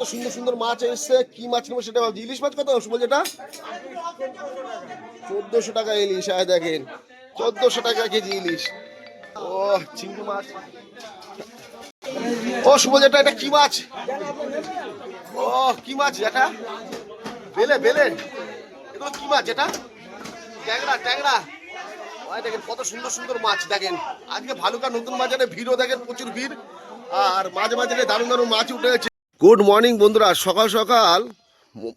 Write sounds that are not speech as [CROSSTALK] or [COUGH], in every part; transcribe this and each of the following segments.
কত সুন্দর সুন্দর মাছ এসছে। কি মাছ নেব সেটা ভাবছি। ইলিশ মাছ কত শুভ যেটা? চোদ্দশো টাকা ইলিশ হ্যাঁ দেখেন। চোদ্দশো টাকা কেজি ইলিশ। ও চিংড়ি মাছ। ও শুভ যেটা, এটা কি মাছ? ও কি মাছ এটা বেলে বেলে। এগুলো কি মাছ এটা ট্যাংরা ট্যাংরা। দেখেন, কত সুন্দর সুন্দর মাছ, দেখেন। আজকে ভালুকা নতুন বাজারে ভিড়ও দেখেন, প্রচুর ভিড়। আর মাঝে মাঝে দারুণ দারুণ মাছ উঠেছে গুড মর্নিং বন্ধুরা। সকাল সকাল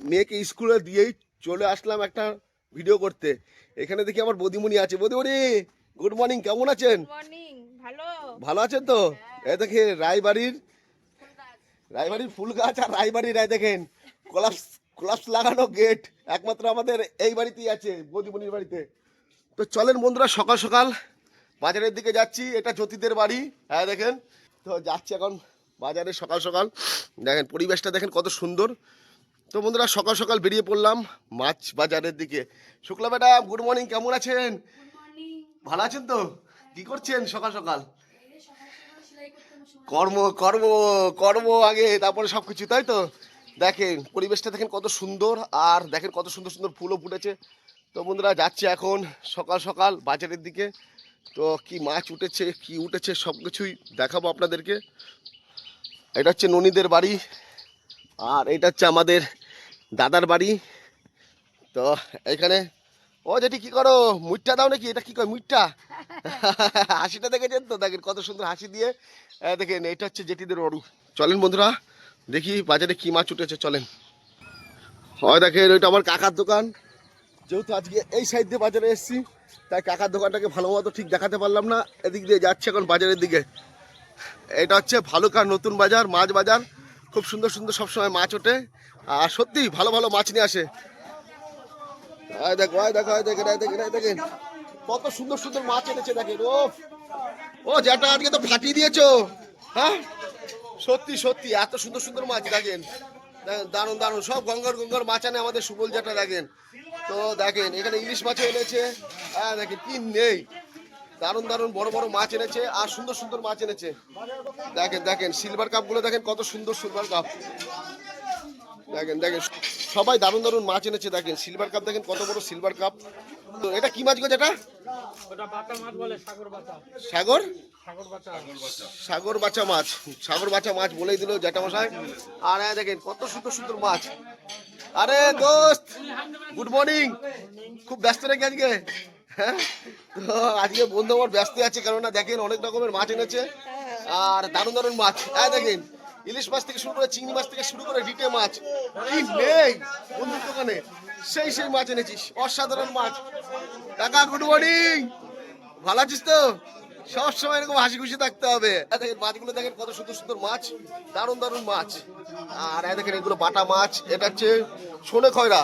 মেয়েকে স্কুলে দিয়েই চলে আসলাম একটা ভিডিও করতে। এখানে দেখি আমার বদিমণি আছে। বদিমণি গুড মর্নিং কেমন আছেন? ভালো। আছেন তো? এই দেখে রায়বাড়ির রায়বাড়ির ফুল গাছ আর রায়বাড়ির রায় দেখেন কলাপস কলাপস লাগানো গেট একমাত্র আমাদের এই বাড়িতেই আছে বদিমণির বাড়িতে। তো চলেন বন্ধুরা সকাল সকাল বাজারের দিকে যাচ্ছি। এটা জ্যোতিদের বাড়ি হ্যাঁ দেখেন। তো যাচ্ছি এখন বাজারে সকাল সকাল দেখেন পরিবেশটা দেখেন কত সুন্দর। তো বন্ধুরা সকাল সকাল বেরিয়ে পড়লাম মাছ বাজারের দিকে। শুক্লা ম্যাডাম গুড মর্নিং কেমন আছেন? ভালো আছেন তো? কি করছেন সকাল সকাল? কর্ম কর্ম কর্ম আগে তারপরে সব কিছু তাই তো? দেখেন পরিবেশটা দেখেন কত সুন্দর আর দেখেন কত সুন্দর সুন্দর ফুলও ফুটেছে। তো বন্ধুরা যাচ্ছে এখন সকাল সকাল বাজারের দিকে। তো কি মাছ উঠেছে কি উঠেছে সব কিছুই দেখাবো আপনাদেরকে। এটা হচ্ছে ননীদের বাড়ি আর এটা হচ্ছে আমাদের দাদার বাড়ি। তো এখানে ও যেটি কি করো? মুইটটা দাও নাকি? এটা কি কয় মুইটটা? [LAUGHS] হাসিটা দেখেছেন তো? দেখেন কত সুন্দর হাসি দিয়ে দেখেন এটা হচ্ছে জেটিদের অরু। চলেন বন্ধুরা দেখি বাজারে কি মাছ উঠেছে চলেন। হয় দেখেন ওইটা আমার কাকার দোকান। যেহেতু আজকে এই সাইড দিয়ে বাজারে এসেছি তাই কাকার দোকানটাকে ভালো মতো ঠিক দেখাতে পারলাম না। এদিক দিয়ে যাচ্ছে এখন বাজারের দিকে। এটা হচ্ছে ভালুকার নতুন বাজার, মাছ বাজার। খুব সুন্দর সুন্দর সবসময় মাছ ওঠে। আর সত্যি ভালো ভালো মাছ নিয়ে আসে। দেখো দেখো দেখেন দেখেন দেখেন কত সুন্দর সুন্দর মাছ এনেছে, দেখেন, ও। ও যেটা আজকে তো ফাটিয়ে দিয়েছ। হ্যাঁ? সত্যি সত্যি, এত সুন্দর সুন্দর মাছ, দেখেন। দারুণ দারুণ। সব গঙ্গার গঙ্গার মাছ আনে আমাদের সুবল যেটা দেখেন। তো দেখেন, এখানে ইলিশ মাছ এনেছে। হ্যাঁ দেখেন, কি নেই। দারুণ দারুণ বড় বড় মাছ এনেছে আর সুন্দর সুন্দর মাছ এনেছে। দেখেন দেখেন সিলভার কাপগুলো দেখেন কত সুন্দর সিলভার কাপ দেখেন দেখেন সবাই দারুণ দারুণ মাছ এনেছে দেখেন সিলভার কাপ দেখেন কত বড় সিলভার কাপ তো এটা কি মাছ গো বলে সাগর সাগর? বাচ্চা মাছ। সাগর বাচ্চা মাছ বলেই দিল জ্যাঠা মশাই আর হ্যাঁ দেখেন কত সুন্দর সুন্দর মাছ। আরে দোস্ত গুড মর্নিং খুব ব্যস্ত নাকি আজকে? হ্যাঁ? তো আজকে বন্ধু আমার ব্যস্ত আছে, কেননা দেখেন অনেক রকমের মাছ এনেছে। আর দারুণ দারুণ মাছ। হ্যাঁ দেখেন, ইলিশ মাছ থেকে শুরু করে চিংড়ি মাছ থেকে শুরু করে রিটে মাছ। কি নেই বন্ধুর দোকানে? সেই সেই মাছ এনেছিস, অসাধারণ মাছ। কাকা গুড মর্নিং ভালো আছিস তো? সব সময় এরকম হাসি খুশি থাকতে হবে। দেখেন, মাছগুলো দেখেন, কত সুন্দর সুন্দর মাছ। দারুণ দারুণ মাছ। আর দেখেন, এগুলো বাটা মাছ। এটা হচ্ছে সোনে খয়রা।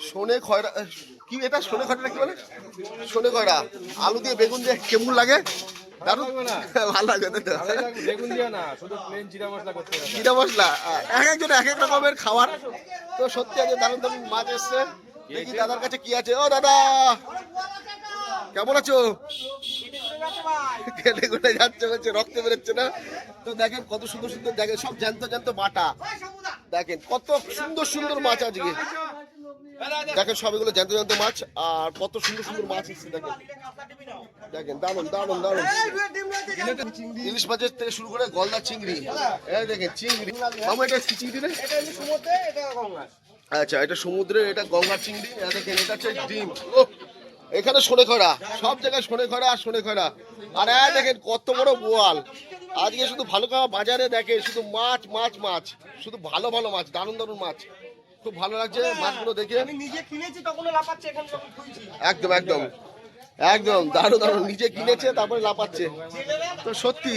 সোনে খয়রা কি এটা? সোনে খয়রা কি বলে? সোনে খয়রা। আলু দিয়ে বেগুন দিয়ে কেমন লাগে? দারুণ। ভালো লাগে তাই তো? বেগুন দিয়ে না শুধু প্লেন জিরা মশলা করতে জিরা মশলা এক একজন এক এক রকমের খাবার তো সত্যি আজকে দারুণ দারুণ মাছ এসছে। দেখি দাদার কাছে কি আছে। ও দাদা! কেমন আছো? কেটে কেটে যাচ্ছে বলছে রক্ত বেরোচ্ছে না। তো দেখেন কত সুন্দর সুন্দর দেখেন সব জ্যান্ত জ্যান্ত বাটা। দেখেন কত সুন্দর সুন্দর মাছ আজকে। দেখেন সব এগুলো জ্যান্ত জ্যান্ত মাছ, আর কত সুন্দর সুন্দর মাছ এসছে দেখেন। দেখেন দারুণ দারুণ দারুণ ইলিশ মাছের থেকে শুরু করে গলদা চিংড়ি। এই দেখেন, চিংড়ি। মামা, এটা কি চিংড়ি রে? আচ্ছা এটা সমুদ্রের এটা গঙ্গার চিংড়ি। দেখেন, এটা হচ্ছে ডিম। ও এখানে সোনে খরা সব জায়গায় সোনে খরা আর সোনে খরা আর এই দেখেন, কত বড় বোয়াল আজকে শুধু ভালো খাওয়া বাজারে দেখে শুধু মাছ মাছ মাছ। শুধু ভালো ভালো মাছ, দারুণ দারুণ মাছ। খুব ভালো লাগছে মাছগুলো দেখে। আমি নিজে কিনেছি তখন লাপাচ্ছে এখন যখন খুঁজছি। একদম একদম। একদম দারুণ দারুণ। নিজে কিনেছে তারপরে লাপাচ্ছে তো সত্যি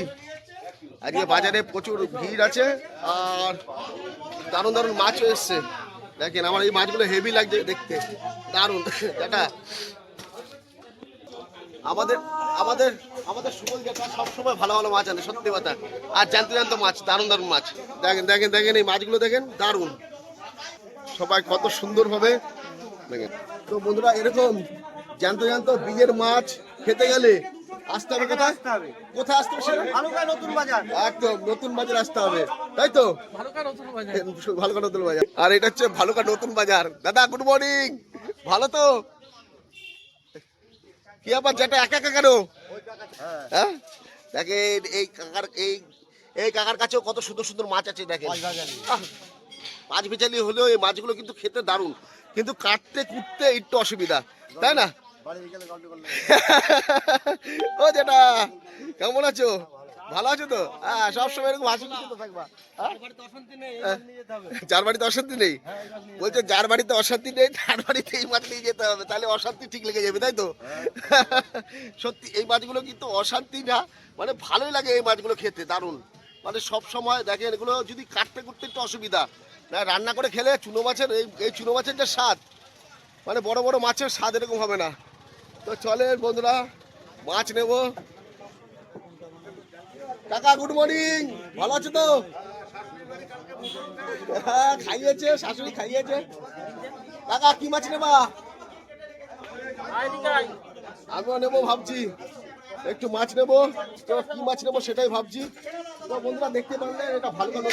আজকে বাজারে প্রচুর ভিড় আছে আর দারুণ দারুণ মাছও এসছে। দেখেন আমার এই মাছগুলো হেভি লাগছে দেখতে। দারুণ। দেখা। আমাদের আমাদের আমাদের সুবল জেঠা সবসময় ভালো ভালো মাছ আনে সত্যি কথা। আর জ্যান্ত জ্যান্ত মাছ দারুণ দারুণ মাছ। দেখেন দেখেন দেখেন এই মাছগুলো দেখেন দারুণ। সবাই কত সুন্দরভাবে দেখেন তো বন্ধুরা এরকম জ্যান্ত জ্যান্ত বিলের মাছ খেতে গেলে আসতে হবে কোথায়? আসতে হবে। কোথায় আসতে হবে নতুন বাজার। একদম নতুন বাজার আসতে হবে। তাই তো? ভালুকা নতুন বাজার। ভালুকা নতুন বাজার। আর এটা হচ্ছে ভালুকা নতুন বাজার। দাদা গুড মর্নিং ভালো তো? কি আবার যেটা একা একা কেন? হ্যাঁ? দেখেন এই কাকার এই এই কাকার কাছেও কত সুন্দর সুন্দর মাছ আছে দেখেন। পাঁচ বেচালি হলেও এই মাছগুলো কিন্তু খেতে দারুণ। কিন্তু কাটতে কুটতে একটু অসুবিধা, তাই না? [LAUGHS] ও যেটা কেমন আছো? ভালো আছো তো? হ্যাঁ সবসময় এরকম হাসি খুশি তো থাকবা। হ্যাঁ? যার বাড়িতে অশান্তি নেই? বলছে, যার বাড়িতে অশান্তি নেই, তার বাড়িতে এই মাছ নিয়ে যেতে হবে, তাহলে অশান্তি ঠিক লেগে যাবে, তাই তো? [LAUGHS] সত্যি, এই মাছগুলো কিন্তু অশান্তি না মানে ভালোই লাগে এই মাছগুলো খেতে, দারুণ। মানে সব সময় দেখেন, এগুলো যদি কাটতে কুটতে একটু অসুবিধা না রান্না করে খেলে চুনো মাছের এই এই চুনো মাছের যে স্বাদ মানে বড় বড় মাছের স্বাদ এরকম হবে না। তো চলে বন্ধুরা মাছ নেব। কাকা গুড মর্নিং ভালো আছো তো? হ্যাঁ, খাইয়েছে শাশুড়ি খাইয়েছে। কাকা কি মাছ নেবা? আমিও নেব ভাবছি। একটু মাছ নেব। তো কি মাছ নেব সেটাই ভাবছি। তো বন্ধুরা দেখতে পারলেন এটা ভালো ভালো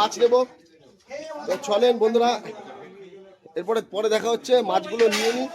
মাছ নেব। তো চলেন বন্ধুরা এরপরে পরে দেখা হচ্ছে মাছগুলো নিয়ে নিই